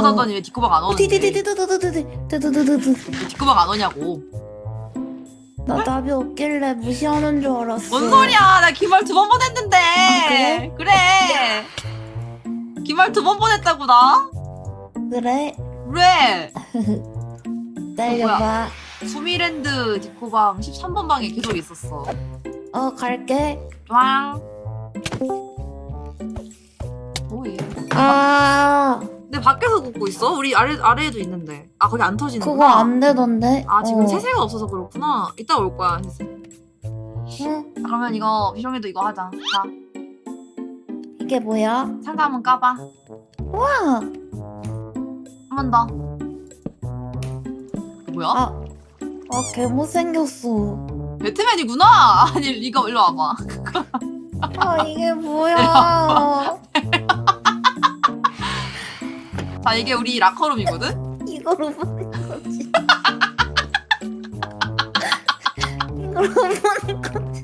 좋아하자더니 왜 디코방 안 오는데? 디디디디디디디디디디디디디. 왜 디코방 안 오냐고. 나 답이 없길래 무시하는 줄 알았어. 뭔 소리야? 나 기말 두 번 보냈는데. 그래? 그래. 기말 두 번 보냈다고 나? 그래? 왜? 기다려봐. 수미랜드 디코방 13번 방에 계속 있었어. 어 갈게. 꽝. 뭐해? 아 근데 밖에서 굽고 있어? 우리 아래 아래에도 있는데. 아 거기 안 터지는구나. 그거 안 되던데. 아 지금 어. 채세가 없어서 그렇구나. 이따 올 거야. 채세. 응. 그러면 이거 비룡이도 이거 하자. 자 이게 뭐야? 상자 한번 까봐. 와. 한 번 더. 뭐야? 아. 아 개 못생겼어. 배트맨이구나. 아니 이거 일로 와봐. 아 이게 뭐야? 자 이게 우리 라커룸이거든. 이거로 보는 거지. 이거로 보는 거지.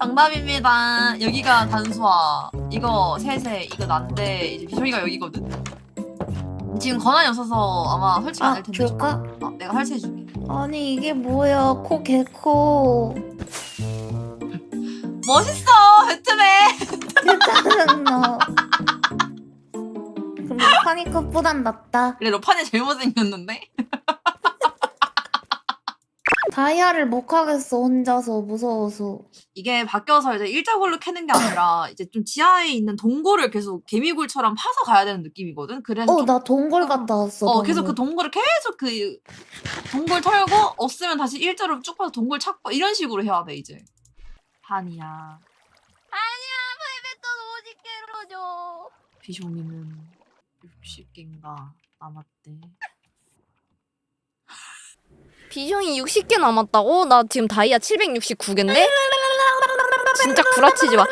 정답입니다. 여기가 단수아. 이거 셋에 이거 난데 이제 비룡이가 여기거든. 지금 권한이 없어서 아마 설치 안 아 할 텐데. 줄까? 어, 내가 설치해 줄게. 아니 이게 뭐야? 코 개코. 멋있어 배트맨. 짜증나. 파니컷보단 낫다. 그래 로판이 제일 못생겼는데. 다이아를 못 하겠어 혼자서 무서워서. 이게 바뀌어서 이제 일자골로 캐는 게 아니라 이제 좀 지하에 있는 동굴을 계속 개미굴처럼 파서 가야 되는 느낌이거든. 그래서 어 좀- 나 동굴 갔다 왔어. 어. 계속 그 동굴을 계속 그 동굴 털고 없으면 다시 일자로 쭉 파서 동굴 찾고 이런 식으로 해야 돼 이제. 한이야. 아니야, 베베또 50개로 줘. 비숑이는 60개인가 남았대. 비숑이 60개 남았다고? 나 지금 다이아 769개인데? 진짜 구라치지 마.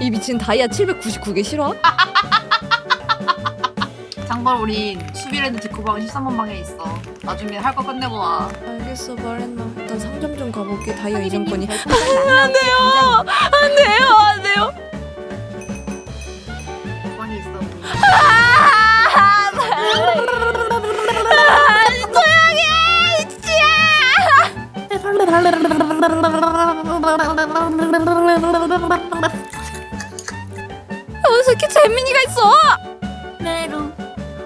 이 미친 다이아 799개 싫어? 장벌 우린 수비랜드 디코방 13번 방에 있어. 나중에 할 거 끝내고 와. 알겠어 말했나. 일단 상점 좀 가볼게 다이아 이전권이. 안 돼요. 안 돼요 안 돼요. 방에 있어. 어, 새끼 재민이가 있어. 메루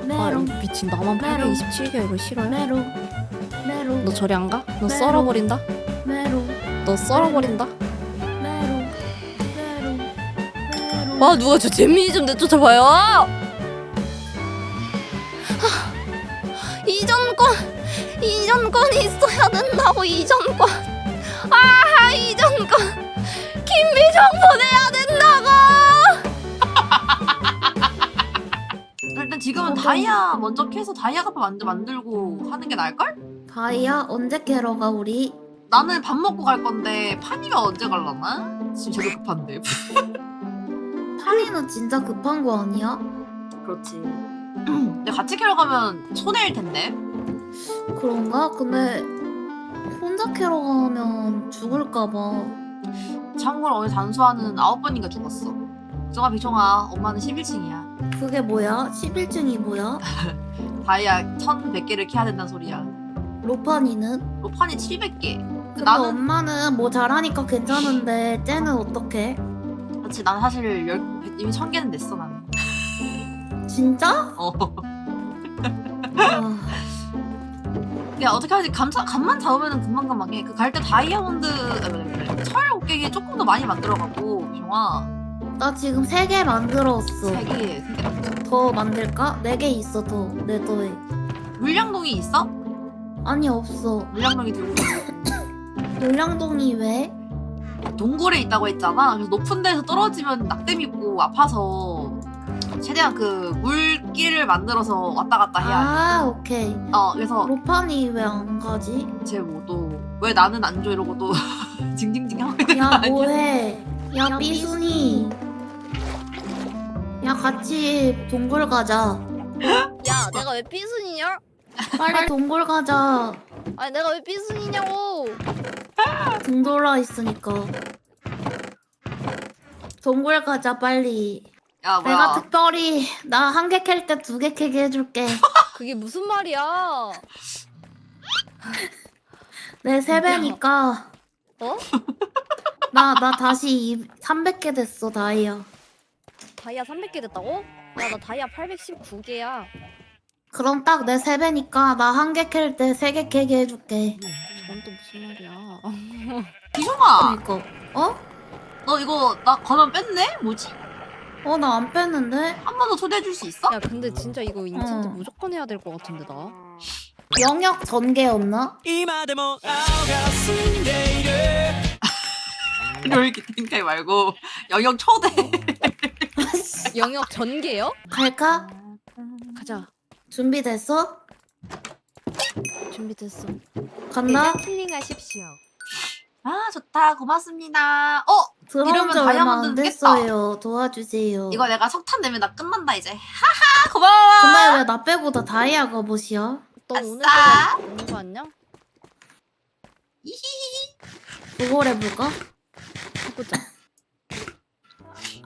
아 미친 나만 메롱. 827개 이거? 메루 메루 너 저리 안 가? 너 메롱. 썰어버린다? 메루 너 썰어버린다? 메루 메루 메루. 와 누가 저 재민이 좀 내쫓아봐요 하, 이전권 이전권이 있어야 된다고 이전권 아 이전권 김비정 보내야 된다고 일단 지금은 어. 다이아 먼저 캐서 다이아 값을 먼저 만들고 하는 게 나을걸? 다이아 언제 캐러 가 우리? 나는 밥 먹고 갈 건데 파니가 언제 갈라나? 지금 제일 급한데. 파리는 진짜 급한 거 아니야? 그렇지. 근데 같이 캐러 가면 손해일 텐데. 그런가? 근데 혼자 캐러 가면 죽을까 봐. 참고로 오늘 단수하는 아홉 번인가 죽었어. 정아 비총아, 엄마는 11층이야. 그게 뭐야? 11층이 뭐야? 다이아 1100개를 캐야 된다는 소리야. 로파니는? 로판이 700개. 근데 나는 엄마는 뭐 잘하니까 괜찮은데 쟤는 어떡해? 그렇지. 나는 사실 열, 이미 1000개는 냈어 나는. 진짜? 어. 아, 야 어떻게 하지? 감사, 감만 잡으면 금방 금방 해. 그 갈 때 다이아몬드, 아, 그래, 그래. 철 곡괭이 조금 더 많이 만들어가고 비총아. 나 지금 3개 만들었어. 세 개, 세개 만들어. 더 만들까? 4개 있어 더. 내 더에. 물량동이 있어? 아니 없어. 물량동이 들고 놀량동이 왜? 동굴에 있다고 했잖아. 그래서 높은 데서 떨어지면 낙뎀 입고 아파서 최대한 그 물길을 만들어서 왔다 갔다 해야 해. 아 오케이. 어 그래서 로파니 왜안 가지? 쟤뭐또왜 나는 안 줘 이러고 또 징징징 하고 있는 거 야 아니야? 뭐해? 야 삐순이. 야 같이 동굴 가자. 야 내가 왜 삐순이냐? 빨리 동굴 가자. 아니 내가 왜 삐순이냐고. 등 돌아 있으니까. 동굴 가자 빨리. 야 뭐야? 내가 특별히 나 한 개 캘 때 두 개 캐게 해줄게. 그게 무슨 말이야? 내 세 배니까 어? 나 나 다시 300개 됐어 다이아. 다이아 300개 됐다고? 야 나 다이아 819개야. 그럼 딱 내 세 배니까 나 한 개 캘 때 세 개 캐게 해줄게. 저건 또 무슨 말이야? 비숑아, 그니까 어? 너 이거 나 권한 뺐네? 뭐지? 어 나 안 뺐는데 한 번 더 초대해 줄 수 있어? 야 근데 진짜 이거 인챈트 어. 무조건 해야 될 것 같은데 나. 영역 전개였나? 今でも青が澄んでいる 이렇게 땡까이 말고 영역 초대. 영역 전개요? 갈까? 가자. 준비됐어? 준비됐어. 간다. 힐링하십시오. 아 좋다 고맙습니다. 어 들어온 이러면 지 얼마 깼다. 됐어요. 도와주세요. 이거 내가 석탄 내면 나 끝난다 이제. 하하 고마워. 근데 왜 나 빼고 다 다이아 갑옷이야? 너 오늘 아싸. 거 오는 거 아니야? 이히히. 그걸 해볼까? 해보자.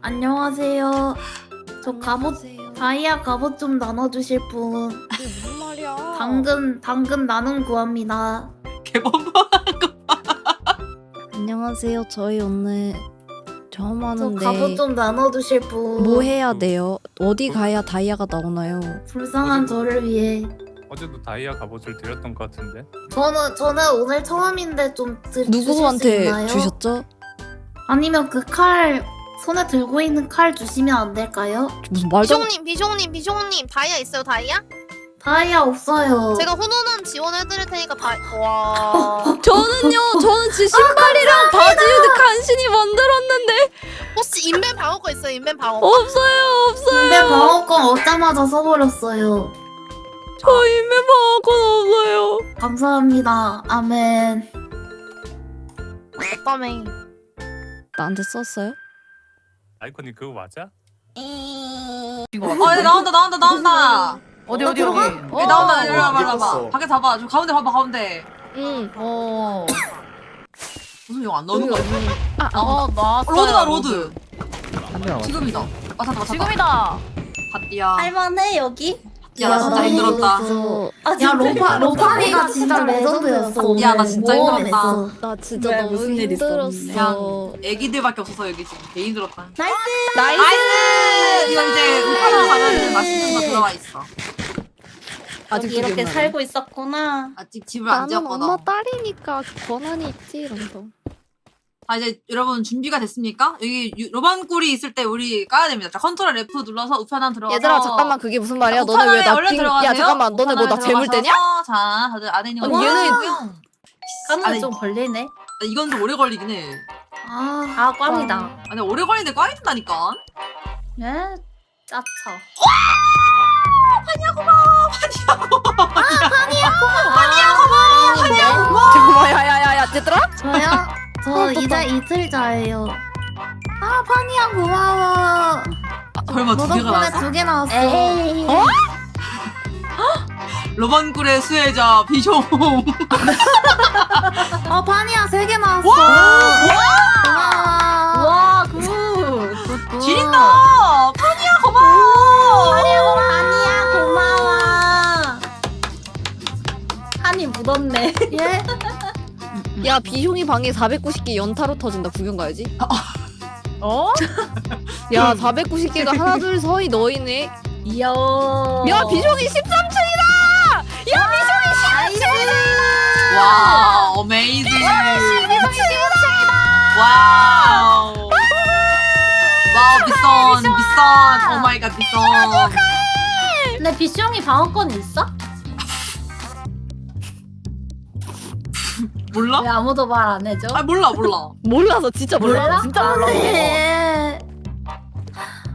안녕하세요. 저 갑옷 안녕하세요. 다이아 갑옷 좀 나눠주실 분. 무슨 말이야? 당근 당근 나눔 구합니다. 개범범. 안녕하세요. 저희 오늘 처음 저 하는데 갑옷 좀 나눠주실 분. 뭐 해야 돼요? 어디 가야 다이아가 나오나요? 불쌍한 저를 위해. 어제도 다이아 갑옷을 드렸던 것 같은데 저는 저는 오늘 처음인데 좀 드, 주실 수 누구한테 있나요? 주셨죠? 아니면 그 칼 손에 들고 있는 칼 주시면 안 될까요? 무슨 말도 안- 비숑님, 비숑님, 비숑님 다이아 있어요 다이아? 다이아 없어요. 제가 훈훈한 지원해드릴 테니까 다. 와. 저는요. 저는 제 신발이랑 바지 간신히 만들었는데 혹시 인벤 방어거 있어요? 인벤 방어거? 없어요. 없어요. 근데 방어권 얻자마자 써버렸어요. 저 인맨 방어권 없어요. 감사합니다. 아멘. 오빠맹. 나한테 썼어요? 아이콘이 그거 맞아? 어얘 나온다 나온다 나온다. 어디 어디 여기. 들어가? 얘 나온다 이리 와봐 어디 봐봐. 갔어? 밖에 봐봐. 저 가운데 봐봐 가운데. 응. 어. 무슨 용 안 나오는 거야? 눈이 어. 로드다 로드. 지금이다. 아 잠깐만 지금이다. 갓디야. 할만해 여기? 야 나 진짜 야, 힘들었다. 어, 아, 야 로파 로파리가 진짜 레전드였어. 야, 나 진짜 힘들었다. 나 진짜 왜, 너무 무슨 일 힘들었어. 애기들밖에 없어서 여기 지금 개 힘들었다. 나이스. 나이스! 이거 이제 우파로 가면 맛있는 거 들어와 있어. 아직 여기 이렇게 기억나네. 살고 있었구나. 아직 집을 안 나는 지었거든. 엄마 딸이니까 그 권한이 있지 이러면 서. 자 이제 여러분 준비가 됐습니까? 여기 유- 로반 꿀이 있을 때 우리 까야 됩니다. 자 컨트롤 F 눌러서 우편함 들어가서 얘들아 잠깐만 그게 무슨 말이야? 너네 왜나 얼른. 들어가세요. 야 잠깐만 너네 뭐 나 우편함에 괴물 떼냐? 들어가셔서 자 다들 안에 있는 거 아니, 얘네- 보여주고요. 까는 아니, 좀 걸리네. 이건 좀 오래 걸리긴 해. 아, 아 꽝이다. 아니 오래 걸리는데 꽈야 된다니까. 예? 짜쳐. 잠깐만 야야야야 얘들아? 저요? 저 이제 이틀 자예요. 아 파니야 고마워. 설마 너 두 개가 덕분에 나왔어? 두 개 나왔어. 에이. 어? 로반 꿀의 수혜자 비숑. 어 파니야 세 개 나왔어. 고마워. 와 굿. 굿, 굿. 지린다. 파니야 고마워. 아니야 고마워. 한이 묻었네. 예? 야 비숑이 방에 490개 연타로 터진다 구경 가야지. 어? 야 490개가 하나 둘 서이 너희네. 이야. 야 비숑이 13층이다. 야 비숑이 13층이다. 와 어메이징. 와우. 와우 비선 비선. 오 마이 갓 비선. 근데 비숑이 방어권 있어? 몰라? 왜 아무도 말 안 해줘? 아 몰라 몰라. 몰라서 진짜 몰라. 몰라? 진짜 몰라. 네.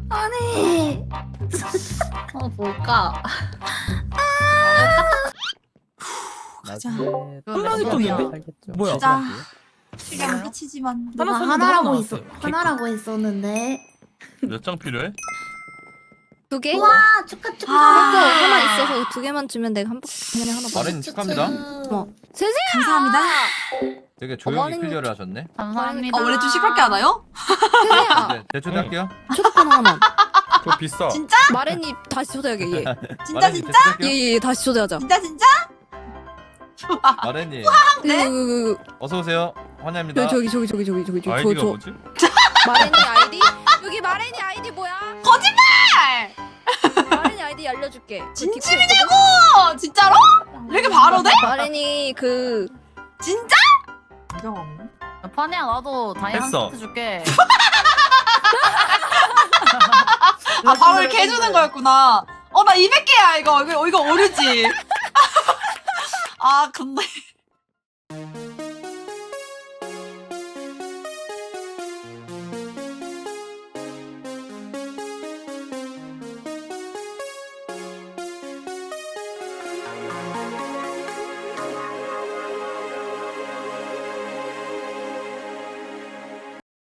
아니. 어 뭘까? 가자. 한방이 또 있는데? 뭐야? 가자. 시간 끝이지만. 누가 하나 하나라고. 있어. 하나라고 있었는데. 몇 장 필요해? 두 개? 우와 축하 축하. 아. 또 하나 있어서 두 개만 주면 내가 한 번에 하나 받아. 마렌 축하합니다. 어. 세세. 감사합니다. 되게 조용히 마렌이- 클리어를 하셨네. 감사합니다. 어 원래 좀 시끄럽게 하나요? 세세야. 네, 대초대할게요. 초대권 하나만. 그거 비싸. 진짜? 마렌이 다시 초대하게 얘. 진짜 진짜? 대초대할게요. 얘, 얘 다시 초대하자. 진짜 진짜? 마렌님 네? 그, 그, 어서 오세요. 환영합니다. 그, 저기 저기 저기 저기 저기 저기 아이디가 저, 뭐지? 저 마렌이 아이디 여기 마렌이 아이디 뭐야? 거짓말! 알려줄게. 그 진심이냐고! 어, 진짜로? 이렇게 바로 돼? 마렌이 그 진짜? 파니야 나도 다이아 한 했어. 세트 줄게. 아 바로 이렇게 해주는 거였구나. 어 나 200개야 이거 이거 이거 오류지. 아 근데